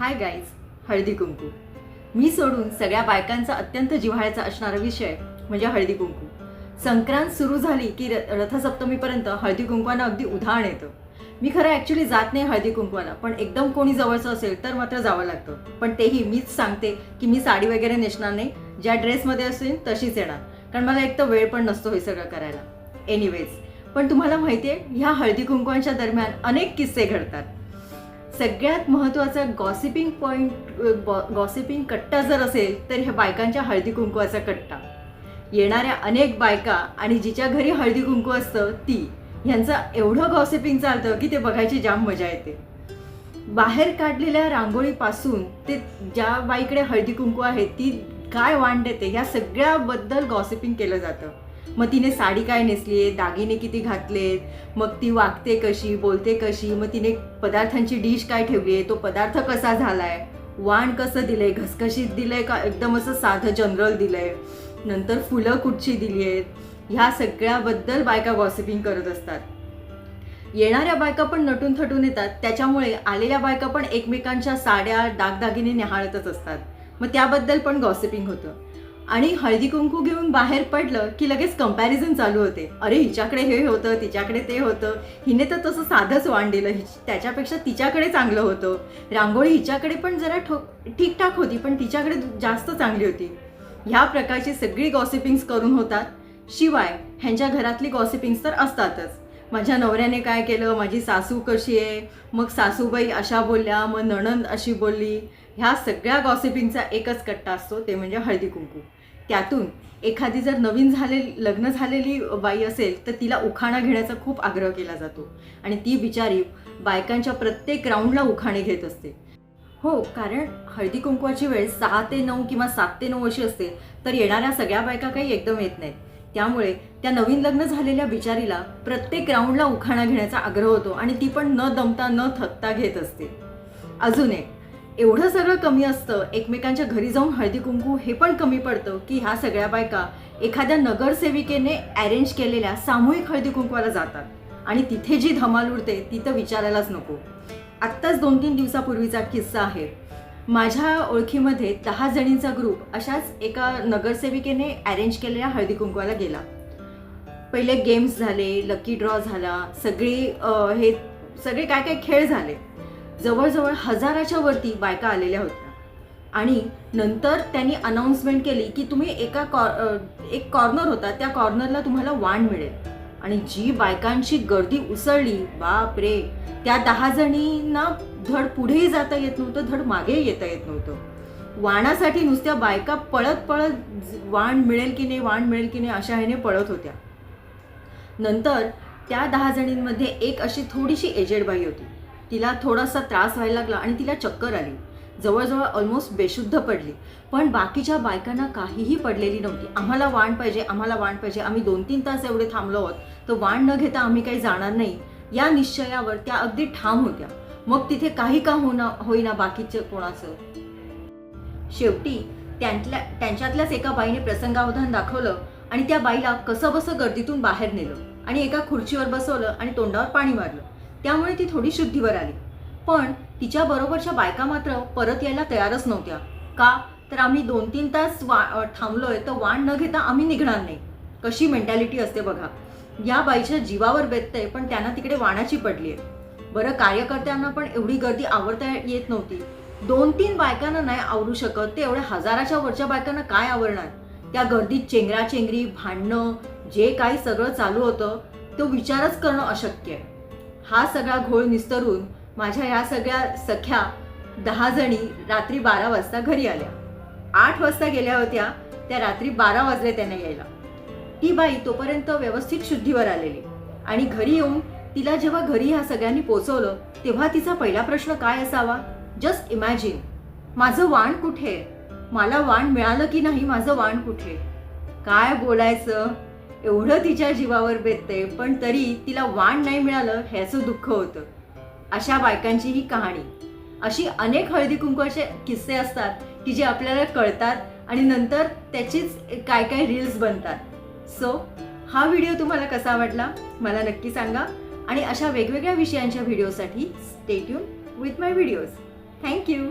Hi guys Haldi Kunku. मी सोडून सगळ्या बायकांचा अत्यंत जिव्हाळ्याचा असणारा विषय म्हणजे हळदी कुंकू. संक्रांत सुरू झाली की र रथसप्तमीपर्यंत हळदी कुंकवानं अगदी उधाण येतं. मी खरं ॲक्च्युली जात नाही हळदी कुंकवाला पण एकदम कोणी जवळचं असेल तर मात्र जावं लागतं. पण तेही मीच सांगते की मी साडी वगैरे नेसणार नाही. ज्या ड्रेसमध्ये असेल तशीच येणार. कारण मला एक तर वेळ पण नसतो हे सगळं करायला. एनिवेज पण तुम्हाला माहिती आहे ह्या हळदी कुंकवांच्या दरम्यान अनेक किस्से घडतात. सगळ्यात महत्त्वाचा गॉसिपिंग पॉईंट गॉसिपिंग कट्टा जर असेल तर ह्या बायकांच्या हळदी कुंकवाचा कट्टा. येणाऱ्या अनेक बायका आणि जिच्या घरी हळदी कुंकू असतं ती. ह्यांचं एवढं गॉसिपिंग चालतं की ते बघायची जाम मजा येते. बाहेर काढलेल्या रांगोळीपासून ते ज्या बाईकडे हळदी कुंकू आहे ती काय वाण देते ह्या सगळ्याबद्दल गॉसिपिंग केलं जातं. मग तिने साडी काय नेसली आहे दागिने किती घातलेत मग ती वागते कशी बोलते कशी मग तिने पदार्थांची डिश काय ठेवली आहे तो पदार्थ कसा झालाय वाण कसं दिलंय घसघशीत दिलंय का एकदम असं साधं जनरल दिलंय नंतर फुलं कुठची दिली आहेत ह्या सगळ्याबद्दल बायका गॉसिपिंग करत असतात. येणाऱ्या बायका पण नटून थटून येतात त्याच्यामुळे आलेल्या बायका पण एकमेकांच्या साड्या दागदागिने निहाळतच असतात. मग त्याबद्दल पण गॉसिपिंग होतं. आणि हळदी कुंकू घेऊन बाहेर पडलं की लगेच कंपॅरिझन चालू होते. अरे हिच्याकडे हे होतं तिच्याकडे ते होतं. हिने तर तसं साधंच वाण दिलं. हि त्याच्यापेक्षा तिच्याकडे चांगलं होतं. रांगोळी हिच्याकडे पण जरा ठो ठीकठाक होती पण तिच्याकडे जास्त चांगली होती. ह्या प्रकारची सगळी गॉसिपिंग्स करून होतात. शिवाय ह्यांच्या घरातली गॉसिपिंग्स तर असतातच. माझ्या नवऱ्याने काय केलं? माझी सासू कशी आहे? मग सासूबाई अशा बोलल्या मग नणंद अशी बोलली. ह्या सगळ्या गॉसिपिंगचा एकच कट्टा असतो ते म्हणजे हळदी कुंकू. त्यातून एखादी जर नवीन झाले लग्न झालेली बाई असेल तर तिला उखाणा घेण्याचा खूप आग्रह केला जातो. आणि ती बिचारी बायकांच्या प्रत्येक राऊंडला उखाणे घेत असते. हो कारण हळदी कुंकवाची वेळ सहा ते नऊ किंवा सात ते नऊ अशी असते तर येणाऱ्या सगळ्या बायका काही एकदम येत नाहीत. त्यामुळे त्या नवीन लग्न झालेल्या बिचारीला प्रत्येक राऊंडला उखाणा घेण्याचा आग्रह होतो आणि ती पण न दमता न थकता घेत असते. अजून एक एवढं सगळं कमी असतं एकमेकांच्या घरी जाऊन हळदी कुंकू हे पण कमी पडतं की ह्या सगळ्या बायका एखाद्या नगरसेविकेने अरेंज केलेल्या सामूहिक हळदी कुंकवाला जातात. आणि तिथे जी धमाल उडते ती तर विचारायलाच नको. आत्ताच दोन तीन दिवसापूर्वीचा किस्सा आहे. माझ्या ओळखीमध्ये दहा जणींचा ग्रुप अशाच एका नगरसेविकेने अरेंज केलेल्या हळदी कुंकवाला गेला. पहिले गेम्स झाले लकी ड्रॉ झाला सगळी हे सगळे काय काय खेळ झाले. जवळजवळ हजाराच्या वरती बायका आलेल्या होत्या. आणि नंतर त्यांनी अनाऊन्समेंट केली की तुम्ही एका कॉ एक कॉर्नर होता त्या कॉर्नरला तुम्हाला वाण मिळेल. आणि जी बायकांची गर्दी उसळली बाप रे त्या दहा जणींना धड पुढेही जाता येत नव्हतं धड मागेही येता येत नव्हतं. वाणासाठी नुसत्या बायका पळत पळत वाण मिळेल की नाही वाण मिळेल की नाही अशा ह्याने पळत होत्या. नंतर त्या दहा जणींमध्ये एक अशी थोडीशी एजेड बाई होती. तिला थोडासा त्रास व्हायला लागला आणि तिला चक्कर आली. जवळजवळ ऑलमोस्ट बेशुद्ध पडली. पण बाकीच्या बायकांना काहीही पडलेली नव्हती. आम्हाला वाण पाहिजे आम्हाला वाण पाहिजे. आम्ही दोन तीन तास एवढे थांबलो आहोत. तर वाण न घेता आम्ही काही जाणार नाही. या निश्चयावर त्या अगदी ठाम होत्या. मग तिथे काही का होना होईना बाकीचं कोणाचं? शेवटी त्यांतल्या त्यांच्यातल्याच एका बाईने प्रसंगावधान दाखवलं आणि त्या बाईला कसं बसं गर्दीतून बाहेर नेलं आणि एका खुर्चीवर बसवलं आणि तोंडावर पाणी मारलं. त्यामुळे ती थोडी शुद्धीवर आली. पण तिच्या बरोबरच्या बायका मात्र परत यायला तयारच नव्हत्या. का? तर आम्ही दोन तीन तास वा थांबलोय तर वाण न घेता आम्ही निघणार नाही. कशी मेंटॅलिटी असते बघा. या बाईच्या जीवावर बेतते पण त्यांना तिकडे वाणाची पडली आहे बरं कार्यकर्त्यांना पण एवढी गर्दी आवरता येत नव्हती. दोन तीन बायकांना नाही आवरू शकत ते एवढ्या हजाराच्या वरच्या बायकांना काय आवरणार? त्या गर्दीत चेंगराचेंगरी भांडणं जे काही सगळं चालू होतं तो विचारच करणं अशक्य आहे. हा सगळा घोळ निस्तरून माझ्या ह्या सगळ्या सख्या दहा जणी रात्री बारा वाजता घरी आल्या. आठ वाजता गेल्या होत्या त्या रात्री बारा वाजले त्यांना यायला. ती बाई तोपर्यंत व्यवस्थित शुद्धीवर आलेली आणि घरी येऊन तिला जेव्हा घरी ह्या सगळ्यांनी पोचवलं तेव्हा तिचा पहिला प्रश्न काय असावा? जस्ट इमॅजिन माझं वाण कुठे? मला वाण मिळालं की नाही माझं वाण कुठे? काय बोलायचं? एवढं तिच्या जीवावर बेतते पण तरी तिला वाण नाही मिळालं ह्याचं दुःख होतं. अशा बायकांची ही कहाणी. अशी अनेक हळदी कुंकवाचे किस्से असतात की जे आपल्याला कळतात आणि नंतर त्याचीच काय काय रील्स बनतात. सो हा व्हिडिओ तुम्हाला कसा वाटला? मला नक्की सांगा. आणि अशा वेगवेगळ्या विषयांच्या व्हिडिओसाठी stay tuned with my videos thank you